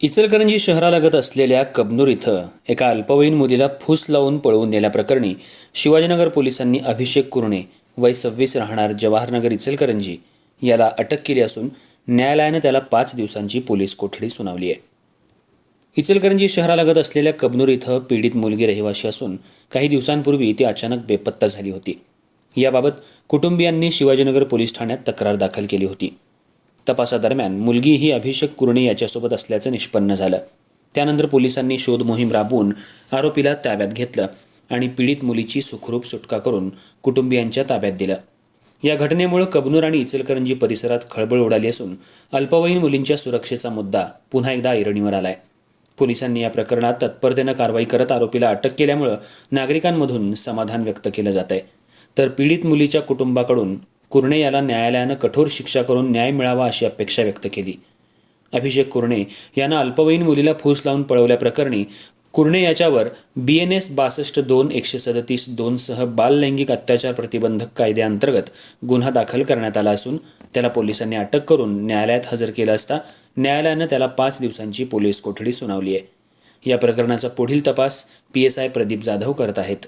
इचलकरंजी शहरालगत असलेल्या कबनूर इथं एका अल्पवयीन मुलीला फूस लावून पळवून नेल्याप्रकरणी शिवाजीनगर पोलिसांनी अभिषेक कुरणे वय सव्वीस राहणार जवाहरनगर इचलकरंजी याला अटक केली असून न्यायालयानं त्याला पाच दिवसांची पोलीस कोठडी सुनावली आहे. इचलकरंजी शहरालगत असलेल्या कबनूर इथं पीडित मुलगी रहिवाशी असून काही दिवसांपूर्वी ती अचानक बेपत्ता झाली होती. याबाबत कुटुंबियांनी शिवाजीनगर पोलीस ठाण्यात तक्रार दाखल केली होती. तपासादरम्यान मुलगी ही अभिषेक कुरणे याच्यासोबत असल्याचं निष्पन्न झालं. त्यानंतर पोलिसांनी शोध मोहीम राबवून आरोपीला ताब्यात घेतलं आणि पीडित मुलीची सुखरूप सुटका करून कुटुंबियांच्या ताब्यात दिलं. या घटनेमुळे कबनूर आणि इचलकरंजी परिसरात खळबळ उडाली असून अल्पवयीन मुलींच्या सुरक्षेचा मुद्दा पुन्हा एकदा ऐरणीवर आलाय. पोलिसांनी या प्रकरणात तत्परतेनं कारवाई करत आरोपीला अटक केल्यामुळं नागरिकांमधून समाधान व्यक्त केलं जात आहे तर पीडित मुलीच्या कुटुंबाकडून कुर्णे याला न्यायालयानं कठोर शिक्षा करून न्याय मिळावा अशी अपेक्षा व्यक्त केली. अभिषेक कुर्णे यांना अल्पवयीन मुलीला फूस लावून पळवल्याप्रकरणी कुर्णे याच्यावर बी एन एस बासष्ट दोन एकशे सदतीस दोनसह बाललैंगिक अत्याचार प्रतिबंधक कायद्याअंतर्गत गुन्हा दाखल करण्यात आला असून त्याला पोलिसांनी अटक करून न्यायालयात हजर केलं असता न्यायालयानं त्याला पाच दिवसांची पोलीस कोठडी सुनावली आहे. या प्रकरणाचा पुढील तपास P S I Pradeep Jadhav करत आहेत.